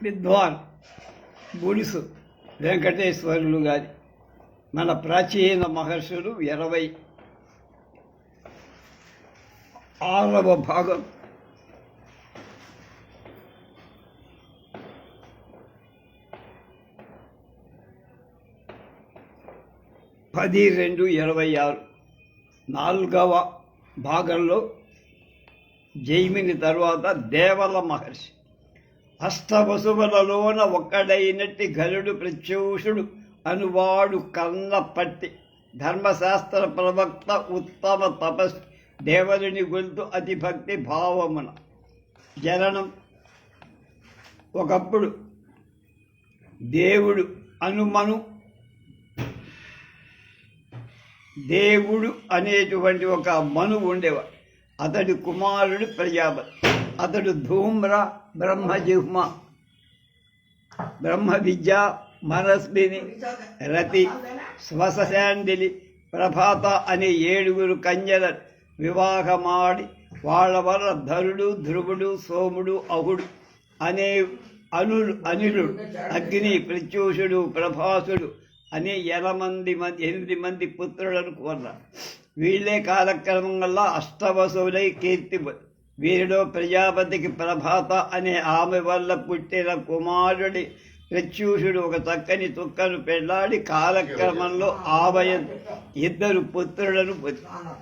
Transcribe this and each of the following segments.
విద్వాన్ గుడిసు వెంకటేశ్వరులు గారి మన ప్రాచీన మహర్షులు ఇరవై ఆరవ భాగం పది రెండు ఇరవై ఆరు నాలుగవ భాగంలో జైమిని తరువాత దేవల మహర్షి. అష్టవసువులలోన ఒక్కడైనట్టి గరుడు ప్రత్యూషుడు అనువాడు కన్న పట్టి ధర్మశాస్త్ర ప్రవక్త ఉత్తమ తపస్ దేవరుని గొంతు అతి భక్తి భావమున. జననం ఒకప్పుడు దేవుడు అనుమను దేవుడు అనేటువంటి ఒక మను ఉండేవాడు. అతడి కుమారుడు ప్రజాపతి అతడు ధూమ్ర బ్రహ్మజిహ్మ బ్రహ్మ విద్య మనస్విని రతి శ్వసశాండిలి ప్రభాత అనే ఏడుగురు కన్యల వివాహమాడి వాళ్ళ వల్ల ధరుడు ధ్రువుడు సోముడు అహుడు అనే అను అనిలుడు అగ్ని ప్రత్యూషుడు ప్రభాసుడు అనే ఎనమంది మంది ఎనిమిది మంది పుత్రులను కొన్నారు. వీళ్ళే కాలక్రమంలో అష్టవసువులై కీర్తి వీరిలో ప్రజాపతికి ప్రభాత అనే ఆమె వల్ల పుట్టిన కుమారుడి ప్రత్యూషుడు ఒక చక్కని తుక్కను పెళ్ళాడి కాలక్రమంలో ఆమె ఇద్దరు పుత్రులను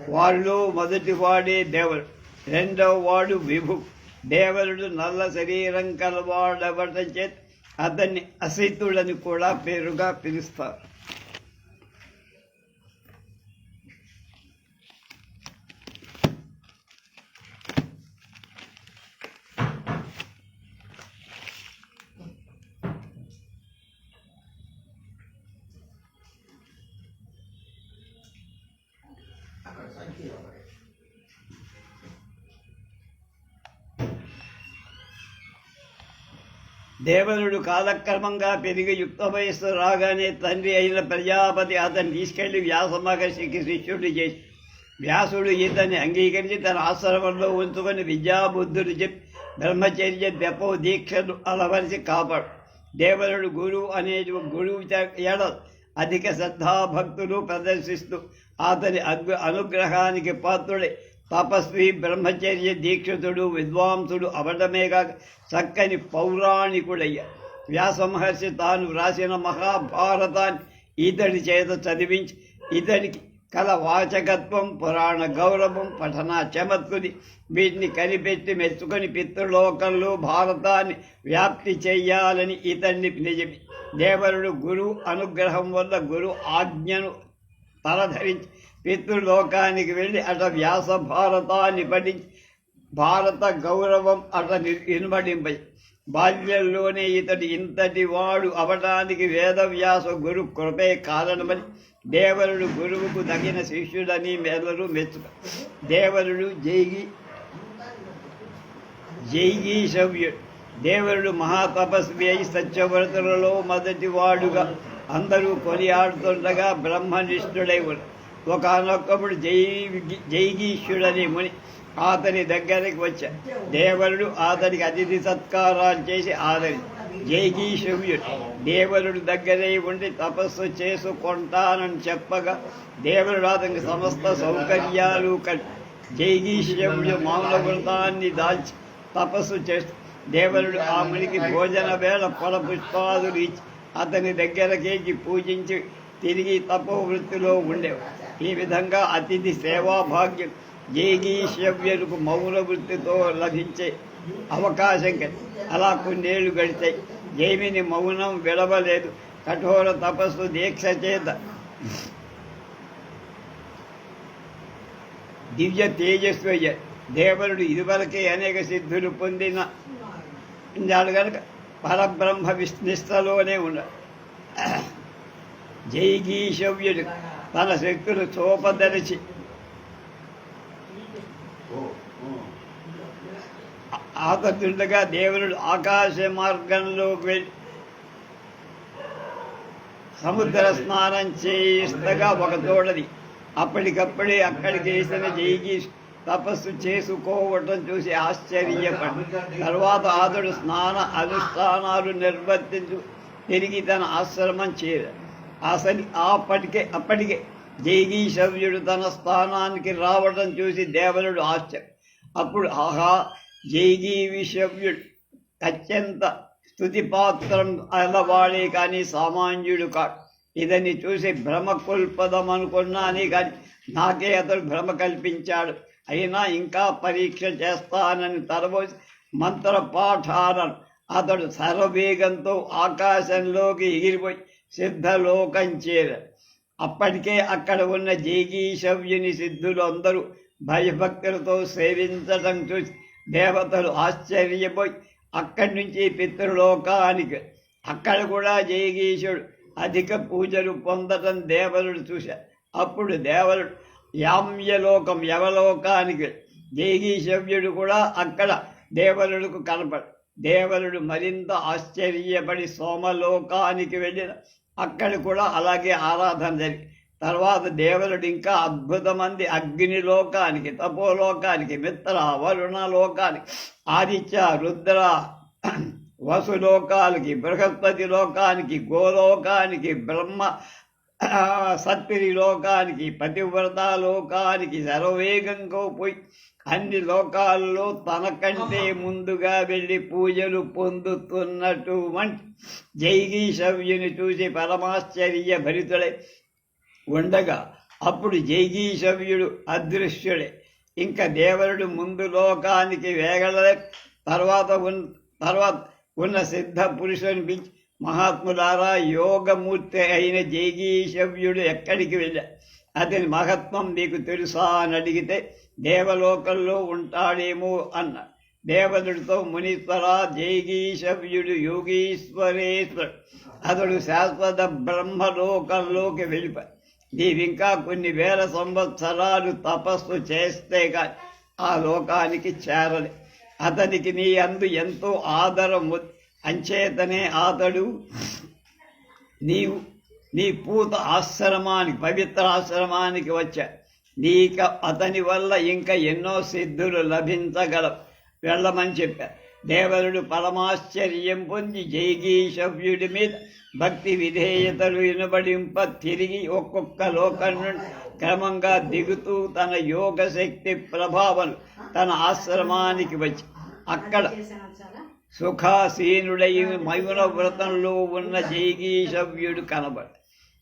వారిలో మొదటి వాడే దేవుడు రెండవ వాడు విభు దేవరుడు నల్ల శరీరం కలవాడవటం చేత అతన్ని అసితుడని కూడా పేరుగా పిలుస్తారు. దేవరుడు కాలక్రమంగా పెరిగి యుక్త వయస్సు రాగానే తండ్రి అయిన ప్రజాపతి అతన్ని తీసుకెళ్ళి వ్యాస మహర్షికి శిష్యుడు చేసి వ్యాసుడు ఇతన్ని అంగీకరించి తన ఆశ్రమంలో ఉంచుకొని విద్యాబుద్ధుడు చెప్పి బ్రహ్మచర్య దెపో దీక్షలు అలవరిచి కాపాడు. దేవరుడు గురువు అనేది గురువు ఎడ అధిక శ్రద్ధాభక్తులు ప్రదర్శిస్తూ అతని అగ్ర అనుగ్రహానికి పాత్రుడే. తపస్వి బ్రహ్మచర్య దీక్షితుడు విద్వాంసుడు అవడమేగా చక్కని పౌరాణికుడయ్య. వ్యాస మహర్షి తాను వ్రాసిన మహాభారతాన్ని ఇతడి చేత చదివించి ఇతడికి కల వాచకత్వం పురాణ గౌరవం పఠన చమత్కుని వీటిని కనిపెట్టి మెచ్చుకొని పితృలోకంలో భారతాన్ని వ్యాప్తి చెయ్యాలని ఇతన్ని నిజమి దేవరుడు గురువు అనుగ్రహం వల్ల గురు ఆజ్ఞను తలధరించి పితృలోకానికి వెళ్ళి అట వ్యాస భారతాన్ని పఠించి భారత గౌరవం అట ఇనుబడింపై బాల్యంలోనే ఇతడి ఇంతటి వాడు అవటానికి వేదవ్యాస గురు కృపే కారణమని దేవరుడు గురువుకు తగిన శిష్యుడని మెల్లరు మెచ్చుక దేవరుడు జైగి జైగీశవ్యుడు దేవరుడు మహాతపస్వి అయి సత్యవ్రతులలో మొదటి వాడుగా అందరూ కొనియాడుతుండగా బ్రహ్మనిష్ఠుడై ఉన్నాడు ఒకనొక్కప్పుడు జై జైగీష్యుడని ముని అతని దగ్గరికి వచ్చా. దేవరుడు అతనికి అతిథి సత్కారాలు చేసి ఆదరి జైగీషవ్యుడు దేవరుడు దగ్గరే ఉండి తపస్సు చేసుకుంటానని చెప్పగా దేవరుడు అతనికి సమస్త సౌకర్యాలు కట్టి జైగీష్యముడు మామూల వృతాన్ని దాల్చి తపస్సు చేస్తూ దేవరుడు ఆ మునికి భోజన వేళ పొల పుష్పాదులు ఇచ్చి అతని దగ్గరకేకి పూజించి తిరిగి తపో వృత్తిలో ఈ విధంగా అతిథి సేవాభాగ్యం జేగీశవ్యులకు మౌన వృత్తితో లభించే అవకాశం కలిగి అలా కొన్నేళ్ళు గడిచాయి. జైమిని మౌనం విడవలేదు కఠోర తపస్సు దీక్ష చేత దివ్య తేజస్వయ్య దేవరుడు ఇదివరకే అనేక సిద్ధులు పొందిన ఇన్నాడు కనుక పరబ్రహ్మ విష్ణిష్టలోనే ఉన్నాడు జైగీశవ్యుడు తన శక్తులు చూపదలిచి ఆకతుండగా దేవుడు ఆకాశ మార్గంలోకి వెళ్ళి సముద్ర స్నానం చేయిస్తగా ఒక తోడది. అప్పటికప్పుడే అక్కడికి వేసిన జైగీ తపస్సు చేసుకోవటం చూసి ఆశ్చర్యపడి తర్వాత అతడు స్నాన అనుష్ఠానాలు నిర్వర్తించు తిరిగి తన ఆశ్రమం చేర అసలు అప్పటికే అప్పటికే జైగీశవ్యుడు తన స్థానానికి రావటం చూసి దేవలుడు ఆశ్చర్య అప్పుడు ఆహా జైగీవిషవ్యుడు అత్యంత స్తుతిపాత్రం అలవాడే కానీ సామాన్యుడు కాడు ఇదని చూసి భ్రమ కుల్పదం అనుకున్నాని కానీ నాకే అతడు భ్రమ కల్పించాడు. అయినా ఇంకా పరీక్ష చేస్తానని తరబోసి మంత్ర పాఠాలను అతడు సర్వవేగంతో ఆకాశంలోకి ఎగిరిపోయి సిద్ధలోకం చేర. అప్పటికే అక్కడ ఉన్న జేగీశవ్యుని సిద్ధులు అందరూ భయభక్తులతో సేవించటం చూసి దేవతలు ఆశ్చర్యపోయి అక్కడి నుంచి పితృలోకానికి. అక్కడ కూడా జయగీశుడు అధిక పూజలు పొందటం దేవరుడు చూశారు అప్పుడు దేవరుడు యామ్యలోకం యవలోకానికి. జయగీశవ్యుడు కూడా అక్కడ దేవరుడుకు కనపడు దేవరుడు మరింత ఆశ్చర్యపడి సోమలోకానికి వెళ్ళిన అక్కడ కూడా అలాగే ఆరాధన జరిగి తర్వాత దేవరుడు ఇంకా అద్భుతమంది అగ్ని లోకానికి తపోలోకానికి మిత్ర వరుణ లోకానికి ఆదిత్య రుద్ర వసులోకాలకి బృహస్పతి లోకానికి గోలోకానికి బ్రహ్మ సత్పిరి లోకానికి పతివ్రత లోకానికి సర్వవేగంగా పోయి అన్ని లోకాల్లో తనకంటే ముందుగా వెళ్ళి పూజలు పొందుతున్నటువంటి జైగీశవ్యుని చూసి పరమాశ్చర్య భరితుడై ఉండగా అప్పుడు జైగీశవ్యుడు అదృశ్యుడే. ఇంకా దేవరుడు ముందు లోకానికి వేగలే తర్వాత ఉన్న తర్వాత ఉన్న సిద్ధ పురుషుని పిలిచి మహాత్ములారా యోగమూర్తి అయిన జైగీషవ్యుడు ఎక్కడికి వెళ్ళా అతని మహత్వం మీకు తెలుసా అని అడిగితే దేవలోకంలో ఉంటాడేమో అన్న దేవదుడితో మునీశ్వర జైగీషవ్యుడు యోగీశ్వరేశ్వరుడు అతడు శాశ్వత బ్రహ్మలోకంలోకి వెళ్ళిపోయి నీవింకా కొన్ని వేల సంవత్సరాలు తపస్సు చేస్తే కానీ ఆ లోకానికి చేరలే అతనికి నీ అందు ఎంతో ఆదరం అంచేతనే అతడు నీవు నీ పూత ఆశ్రమానికి పవిత్ర ఆశ్రమానికి వచ్చా. నీక అతని వల్ల ఇంకా ఎన్నో సిద్ధులు లభించగలవు వెళ్ళమని చెప్పారు దేవరుడు పరమాశ్చర్యం పొంది జైగీశవ్యుడి మీద భక్తి విధేయతలు వినబడింప తిరిగి ఒక్కొక్క లోకం నుండి క్రమంగా దిగుతూ తన యోగ శక్తి ప్రభావం తన ఆశ్రమానికి వచ్చి. అక్కడ సుఖాసీనుడై మయున వ్రతంలో ఉన్న జైగీశవ్యుడు కనబడ.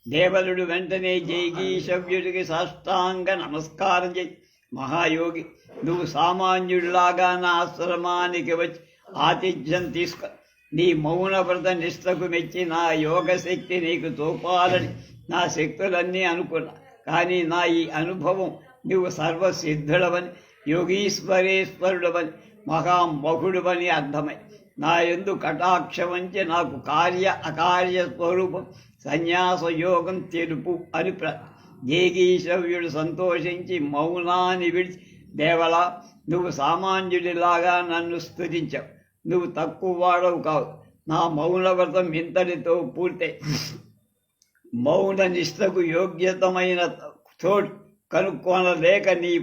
దేవలుడు వెంటనే జైగీశవ్యుడికి సాష్టాంగ నమస్కారం చేయి మహాయోగి నువ్వు సామాన్యుడిలాగా నా ఆశ్రమానికి వచ్చి ఆతిథ్యం తీసుకో. నీ మౌన వ్రత నిష్టకు మెచ్చి నా యోగ శక్తి నీకు చూపాలని నా శక్తులన్నీ అనుకున్నా. కానీ నా ఈ అనుభవం నువ్వు సర్వసిద్ధుడవని యోగీశ్వరేశ్వరుడవని మహామహుడువని అర్థమై నా ఎందు కటాక్షమంచి నాకు కార్య అకార్య స్వరూపం సన్యాస యోగం తెలుపు అని ప్ర జేగీశవ్యుడు సంతోషించి మౌనాన్ని విడిచి దేవలా నువ్వు సామాన్యుడిలాగా నన్ను స్తుతించావు. నువ్వు తక్కువ వాడవు కావు. నా మౌనవ్రతం ఇంతటితో పూర్తయి మౌన నిష్టకు యోగ్యతమైన చోటు కనుక్కొనలేక నీ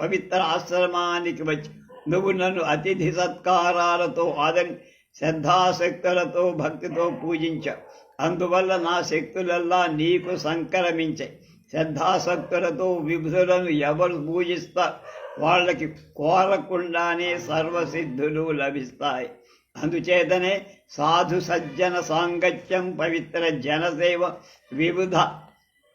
పవిత్ర ఆశ్రమానికి వచ్చి నువ్వు నన్ను అతిథి సత్కారాలతో ఆదరి శ్రద్ధాశక్తులతో భక్తితో పూజించావు అందువల్ల నా శక్తులల్లా నీకు సంక్రమించాయి శ్రద్ధాశక్తులతో విభులను ఎవరు పూజిస్తారు వాళ్ళకి కోరకుండానే సర్వసిద్ధులు లభిస్తాయి. అందుచేతనే సాధు సజ్జన సాంగత్యం పవిత్ర జనసేవ వివిధ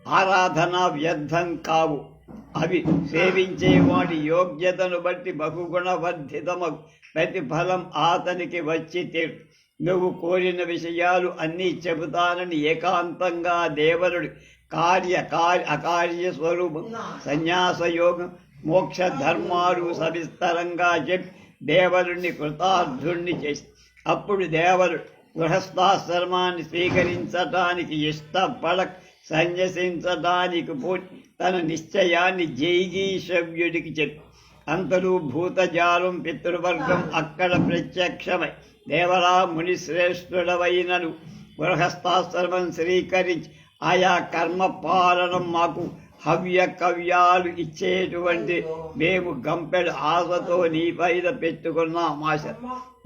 ఆరాధన వ్యర్థం కావు. అవి సేవించే వాడి యోగ్యతను బట్టి బహుగుణవర్ధితమగు ప్రతిఫలం అతనికి వచ్చి తీరు నువ్వు కోరిన విషయాలు అన్నీ చెబుతానని ఏకాంతంగా దేవరుడు కార్య కార్య అకార్య స్వరూపం సన్యాస యోగం మోక్ష ధర్మాలు సవిస్తరంగా చెప్పి దేవరుణ్ణి కృతార్థుణ్ణి చేసి అప్పుడు దేవరుడు గృహస్థాశ్రమాన్ని స్వీకరించటానికి ఇష్టపడక సన్యసించడానికి పోయి తన నిశ్చయాన్ని జైగీశవ్యుడికి చెప్పి. అంతలో భూతజాలం పితృవర్గం అక్కడ ప్రత్యక్షమై. దేవరా మునిశ్రేష్ఠుడవైనను గృహస్థాశ్రమం స్వీకరించి ఆయా కర్మ పాలనం మాకు హవ్య కవ్యాలు ఇచ్చేటువంటి మేము గంపెడు ఆశతో నీ పైన పెట్టుకున్నాం ఆశ.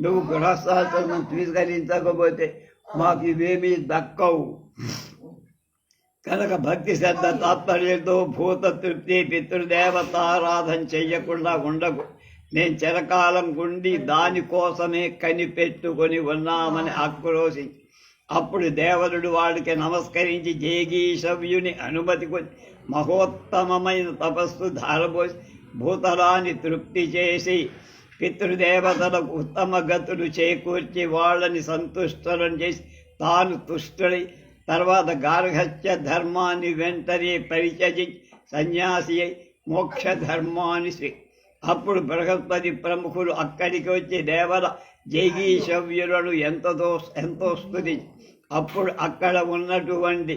నువ్వు గృహస్థాశ్రమం స్వీకరించకపోతే మాకు ఇవేమీ దక్కవు. కనుక భక్తి శ్రద్ధ తాత్పర్యంతో భూత తృప్తి పితృదేవతారాధన చెయ్యకుండా ఉండకు. నేను చిరకాలం గుండి దానికోసమే కనిపెట్టుకొని ఉన్నామని ఆక్రోశించి అప్పుడు దేవరుడు వాడికి నమస్కరించి జేగీషవ్యుని అనుమతి కొని మహోత్తమమైన తపస్సు ధారపోసి భూతలాన్ని తృప్తి చేసి పితృదేవతలకు ఉత్తమ గతులు చేకూర్చి వాళ్ళని సంతుష్టం చేసి తాను తుష్టుడై తర్వాత గార్హత్య ధర్మాన్ని వెంటనే పరిచయి సన్యాసి మోక్ష ధర్మాన్ని అప్పుడు బృహస్పతి ప్రముఖులు అక్కడికి వచ్చి దేవర జైగీశవ్యులను ఎంతతో ఎంతో స్థుతి అప్పుడు అక్కడ ఉన్నటువంటి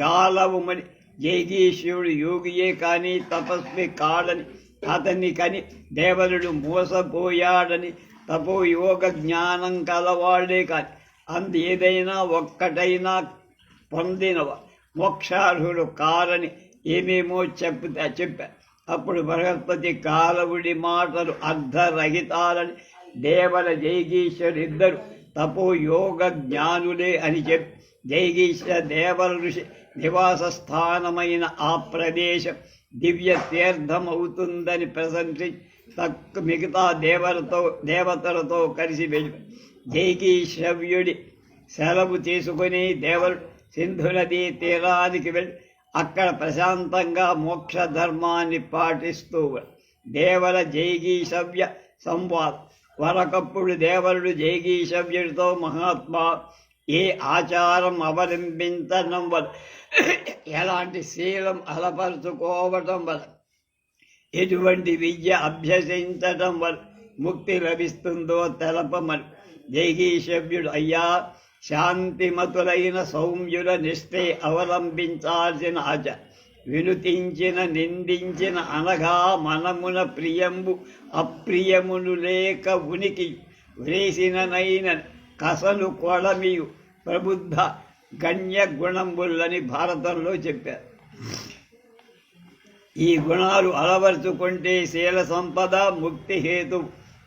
గాలవుమని జైగీశ్వరుడు యోగియే కానీ తపస్వి కాడని అతన్ని కని దేవరుడు మోసపోయాడని తపో యోగ జ్ఞానం కలవాడే కాని అందు ఏదైనా ఒక్కటైనా పొందినవ. మోక్షార్హుడు కారని ఏమేమో చెప్తే చెప్పా. అప్పుడు బృహస్పతి కాలవుడి మాటలు అర్ధరహితాలని దేవల జైగీశ్వరు ఇద్దరు తపో యోగ జ్ఞానులే అని చెప్పి. జైగీశ్వర దేవల ఋషి నివాస స్థానమైన ఆ ప్రదేశం దివ్య తీర్థమవుతుందని ప్రశంసి తక్కు మిగతా దేవలతో దేవతలతో కలిసి వెళ్ళి. జైగీశ్రవ్యుడి సెలవు తీసుకుని దేవలు సింధు నదీ తీరానికి వెళ్ళి అక్కడ ప్రశాంతంగా మోక్ష ధర్మాన్ని పాటిస్తూ దేవల జైగీషవ్య సంవాద్. వరకప్పుడు దేవరుడు జైగీషవ్యుడితో మహాత్మా ఏ ఆచారం అవలంబించడం వల్ల ఎలాంటి శీలం అలపరుచుకోవటం వల్ల ఎటువంటి విద్య అభ్యసించటం వల్ల ముక్తి లభిస్తుందో తెలపమని జైగీషవ్యుడు అయ్యా శాంతిమతులైన సౌమ్యుల నిష్ఠే అవలంబించాల్సిన అజ వినుతించిన నిందించిన అనగా మనమున ప్రియంబు అప్రియమును లేక ఉనికి వ్రేసిననైన కసను కొడమియు ప్రబుద్ధ గణ్య గుణంబుల్లని భారతంలో చెప్పారు. ఈ గుణాలు అలవరుచుకుంటే శీల సంపద ముక్తి హేతు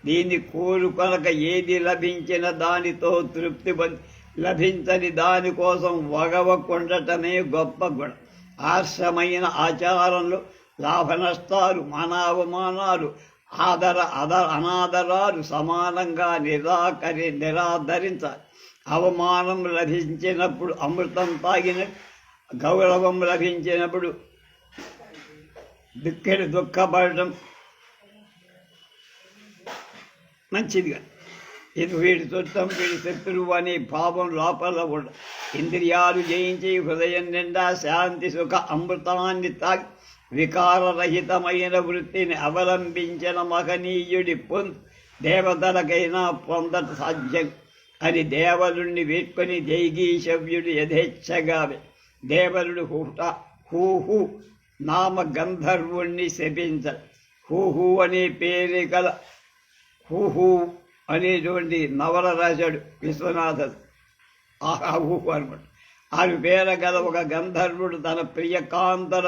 దీన్ని కోరుకొనక ఏది లభించిన దానితో తృప్తి పొంది లభించని దానికోసం వగవకుండటమే గొప్ప గుణం. ఆర్షమైన ఆచారంలో లాభ నష్టాలు మానావమానాలు ఆదర అద అనాదరాలు సమానంగా నిరాకరి నిరాదరించాలి. అవమానం లభించినప్పుడు అమృతం తాగిన గౌరవం లభించినప్పుడు దుఃఖడి దుఃఖపడటం మంచిదిగా ఇది వీడి చుట్టం వీడి శత్రువు అనే భావం లోపల ఉండ ఇంద్రియాలు జయించి హృదయం నిండా శాంతి సుఖ అమృతాన్ని తాగి వికారరహితమైన వృత్తిని అవలంబించిన మహనీయుడి పొందు దేవతలకైనా పొందట సాధ్యం. అని దేవరుణ్ణి వేట్టుకొని జైగీషవ్యుడు యథేచ్ఛగా దేవలుడు హూట హూహు నామ గంధర్వుణ్ణి శపించ హూహు అనే పేరు గల హూహు అనేటువంటి నవల రాశాడు విశ్వనాథ ఆహా అనమాట ఆమె పేర గల ఒక గంధర్వుడు తన ప్రియ కాంతర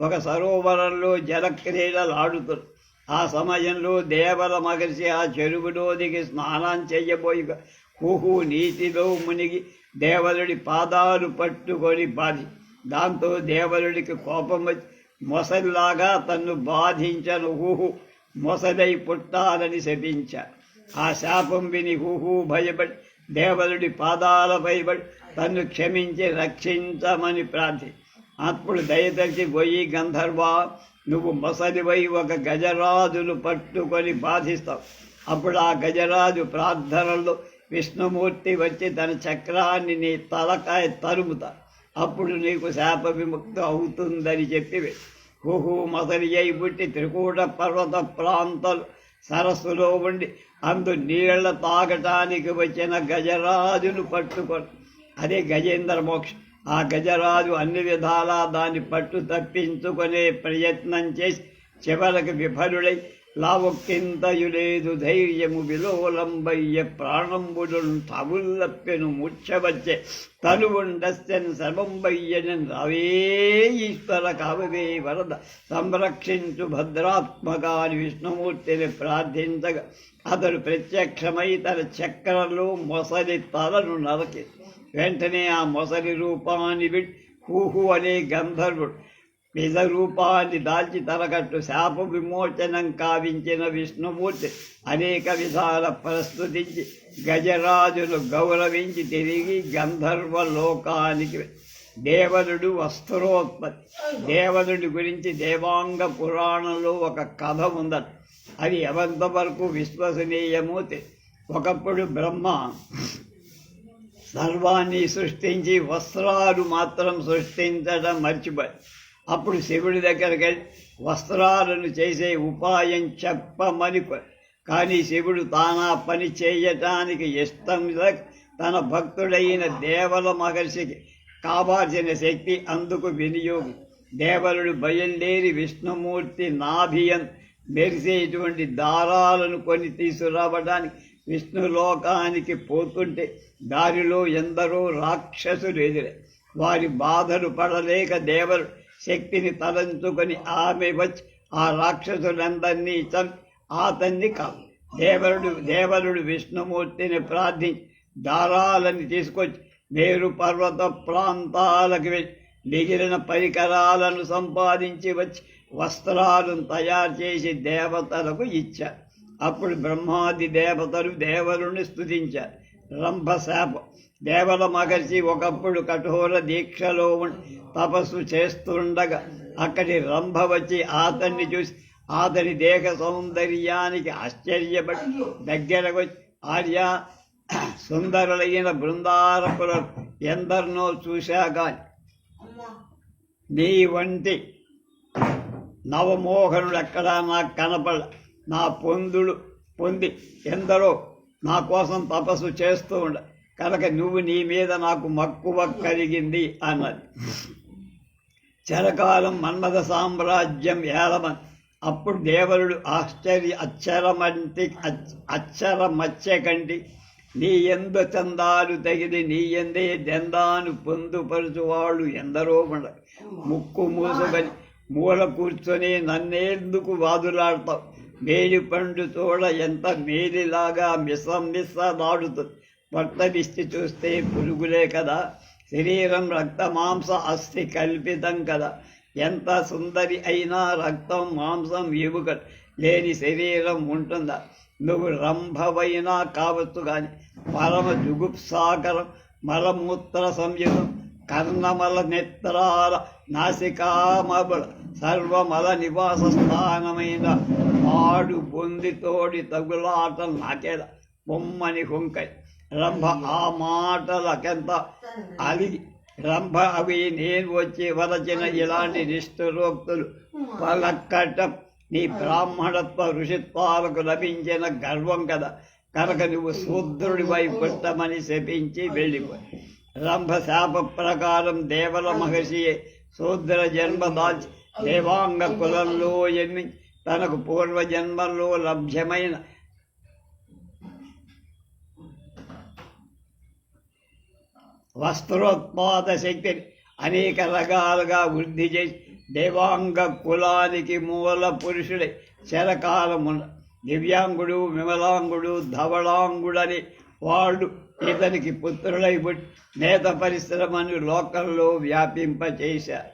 ఒక సరోవరంలో జలక్రీడలు ఆడుతాడు ఆ సమయంలో దేవల మహర్షి ఆ చెరువులో దిగి స్నానం చెయ్యబోయి హుహు నీటిలో మునిగి దేవలుడి పాదాలు పట్టుకొని బాధి దాంతో దేవలుడికి కోపం వచ్చి మొసలిలాగా తన్ను బాధించను. హుహు మొసలై పుట్టాలని శపించారు ఆ శాపం విని హుహూ భయపడి దేవరుడి పాదాలపై పడి తన్ను క్షమించి రక్షించమని ప్రార్థి. అప్పుడు దయతలిచి పోయి గంధర్వ నువ్వు మొసలివై ఒక గజరాజును పట్టుకొని బాధిస్తావు. అప్పుడు ఆ గజరాజు ప్రార్థనలో విష్ణుమూర్తి వచ్చి తన చక్రాన్ని నీ తలకాయ తరుముతా. అప్పుడు నీకు శాప విముక్తి అవుతుందని చెప్పి హుహు మొసలి అయి పుట్టి త్రికూట పర్వత ప్రాంతాలు సరస్సులో ఉండి అందు నీళ్ళ తాగటానికి వచ్చిన గజరాజును పట్టుకొని అదే గజేంద్ర మోక్షం. ఆ గజరాజు అన్ని విధాలా దాన్ని పట్టు తప్పించుకునే ప్రయత్నం చేసి చివరికి విఫలుడై లావొక్కింతయులేదు ధైర్యము విలోలంబయ్య ప్రాణంబుడు తవుల్లప్పెను ముచ్చవచ్చే. తనువుండస్యన్ సర్వంబయ్యనన్ రవే ఈశ్వర కవవే వరద. సంరక్షించు భద్రాత్మకాని విష్ణుమూర్తిని ప్రార్థించగా. అతడు ప్రత్యక్షమై తన చక్రంలో మొసలి తలను నరకి. వెంటనే ఆ మొసలి రూపాన్ని విడ్. హూహు అనే గంధర్వుడు నిజ రూపాన్ని దాల్చి తలకట్టు శాప విమోచనం కావించిన విష్ణుమూర్తి అనేక విధాల ప్రస్తుతించి గజరాజును గౌరవించి తిరిగి గంధర్వ లోకానికి వె- దేవనుడు వస్త్రోత్పత్తి. దేవనుడి గురించి దేవాంగ పురాణంలో ఒక కథ ఉందట. అది ఎంతవరకు విశ్వసనీయమో ఒకప్పుడు బ్రహ్మ సర్వాన్ని సృష్టించి వస్త్రాలు మాత్రం సృష్టించడం మర్చిపోయి అప్పుడు శివుడి దగ్గరికి వస్త్రాలను చేసే ఉపాయం చెప్పమని కానీ శివుడు తానా పని చేయటానికి ఇష్టం తన భక్తుడైన దేవల మహర్షికి కావాల్సిన శక్తి అందుకు వినియోగం. దేవరుడు బయలుదేరి విష్ణుమూర్తి నాభియన్ మెరిసేటువంటి దారాలను కొని తీసుకురావడానికి విష్ణులోకానికి పోతుంటే దారిలో ఎందరో రాక్షసులు ఎదురే. వారి బాధలు పడలేక దేవరు శక్తిని తలంచుకొని ఆమె వచ్చి ఆ రాక్షసులందరినీ చంపి అతన్ని కాదు దేవరుడు దేవరుడు విష్ణుమూర్తిని ప్రార్థించి దారాలని తీసుకొచ్చి మేరు పర్వత ప్రాంతాలకు వెళ్ళి మిగిలిన పరికరాలను సంపాదించి వచ్చి వస్త్రాలను తయారు చేసి దేవతలకు ఇచ్చారు అప్పుడు బ్రహ్మాది దేవతలు దేవరుని స్థుతించారు రంభశాపం దేవల మహర్షి ఒకప్పుడు కఠోర దీక్షలో తపస్సు చేస్తుండగా అక్కడి రంభ వచ్చి అతన్ని చూసి అతని దేహ సౌందర్యానికి ఆశ్చర్యపడి దగ్గరకు వచ్చి ఆర్య సుందరులైన బృందారపుల ఎందరినో చూశా నీ వంటి నవమోహనుడు ఎక్కడా నాకు కనపడ నా పొందుడు పొంది ఎందరో నా కోసం తపస్సు చేస్తూ ఉండ కనుక నువ్వు నీ మీద నాకు మక్కువ కలిగింది అన్నది. చరకాలం మన్మథ సామ్రాజ్యం ఏలమని అప్పుడు దేవరుడు ఆశ్చర్య అక్షరమంటి అచ్- కంటి నీ ఎందు చందాలు తగిలి నీ ఎందే దెందాను పొందుపరచువాళ్ళు ఎందరో ఉండరు ముక్కు మూసుకొని మూల కూర్చొని నన్నేందుకు వాదులాడతావు? మేలు పండు చూడ ఎంత మేలిలాగా మిసం మిస్సలాడుతుంది పొట్ట విష్టి చూస్తే పురుగులే కదా. శరీరం రక్త మాంస అస్థి కల్పితం కదా. ఎంత సుందరి అయినా రక్తం మాంసం ఎముక లేని శరీరం ఉంటుందా? నువ్వు రంభవైనా కావచ్చు కానీ పరమ జుగుప్సాకరం మలమూత్ర సంయుగం కర్ణమల నేత్రాల నాసికామబల సర్వమల నివాస స్థానమైన మాడు పొంది తోడి తగులాట నాకేద? బొమ్మని హుంకై రంభ ఆ మాటలకెంత అలిగి రంభ అవి నేను వచ్చి వరచిన ఇలాంటి నిష్ఠురోక్తులు. పలక్కటం నీ బ్రాహ్మణత్వ ఋషిత్వాలకు లభించిన గర్వం కదా. కనుక నువ్వు శూద్రుడివై పుట్టమని శపించి వెళ్ళిపోయి రంభ శాప ప్రకారం దేవల మహర్షి శూద్ర జన్మ దాల్చి దేవాంగ కులంలో ఎన్ని తనకు పూర్వ జన్మల్లో లభ్యమైన వస్త్రోత్పాద శక్తిని అనేక రకాలుగా వృద్ధి చేసి దేవాంగ కులానికి మూల పురుషుడే శరకాలమున దివ్యాంగుడు విమలాంగుడు ధవళాంగుడని వాళ్ళు ఇతనికి పుత్రులై పుట్టి నేత పరిశ్రమను లోకంలో వ్యాపింపచేశారు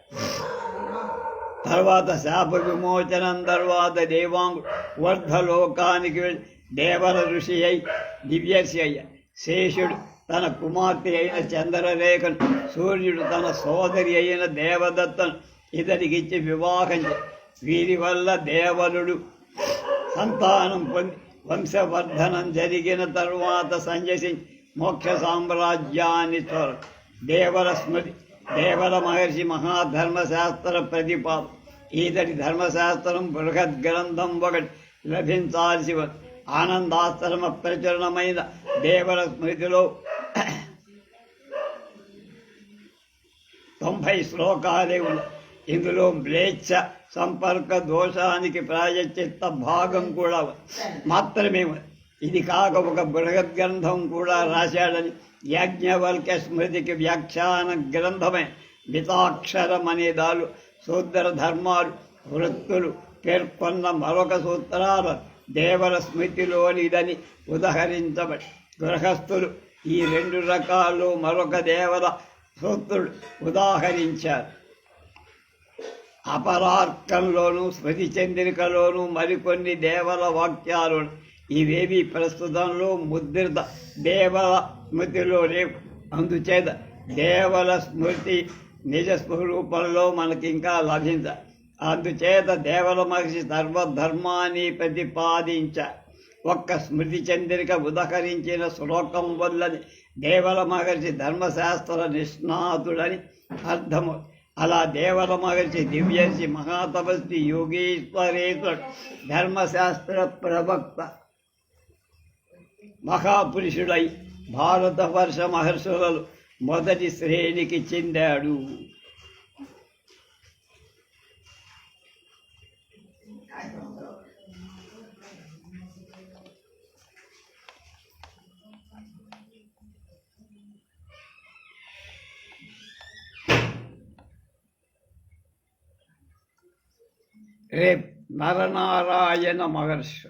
తర్వాత శాప విమోచనం తర్వాత దేవాంగుడు వర్ధలోకానికి వెళ్ళి దేవర ఋషి అయి దివ్యర్షి అయ్య. శేషుడు తన కుమార్తె అయిన చంద్రరేఖను సూర్యుడు తన సోదరి అయిన దేవదత్తను ఇతనికిచ్చి వివాహం వీరి వల్ల దేవరుడు సంతానం పొంది వంశవర్ధనం జరిగిన తరువాత సంజసించి మోక్ష సామ్రాజ్యాన్ని త్వర దేవర స్మృతి దేవర మహర్షి మహాధర్మశాస్త్ర ప్రతిపాద ఈతడి ధర్మశాస్త్రం బృహద్ గ్రంథం ఒకటి లభించాల్సి ఆనందాశ్రమ ప్రచురణమైన దేవర స్మృతిలో తొంభై శ్లోకాలే ఉన్నాయి ఇందులో మ్లేచ్ఛ సంపర్క దోషానికి ప్రాయచిత్త భాగం కూడా మాత్రమే ఇది కాక ఒక బృహద్గ్రంథం కూడా రాశాడని యాజ్ఞవల్క్య స్మృతికి వ్యాఖ్యాన గ్రంథమే. మితాక్షరం అనే దాలు శూద్ర ధర్మాలు వృత్తులు పేర్కొన్న మరొక సూత్రాలు దేవర స్మృతిలోనిదని ఉదహరించబడి గృహస్థులు ఈ రెండు రకాలు మరొక దేవత సూత్రుడు ఉదాహరించారు. అపరార్కంలోను స్మృతి చంద్రికలోను మరికొన్ని దేవల వాక్యాలు ఇవేవి ప్రస్తుతంలో ముద్రిత దేవల స్మృతిలో లేవు అందుచేత దేవల స్మృతి నిజ స్వరూపంలో మనకి ఇంకా లభించ. అందుచేత దేవల మహర్షి సర్వధర్మాన్ని ప్రతిపాదించారు ఒక్క స్మృతి చంద్రిక ఉదహరించిన శ్లోకం వల్లని దేవల మహర్షి ధర్మశాస్త్ర నిష్ణాతుడని అర్థము. అలా దేవల మహర్షి దివ్యర్షి మహాతపస్వి యోగేశ్వరేశ్వరుడు ధర్మశాస్త్ర ప్రవక్త మహాపురుషుడై భారతవర్ష మహర్షులలో మొదటి శ్రేణికి చెందాడు. రేపు నరనారాయణ మహర్షి.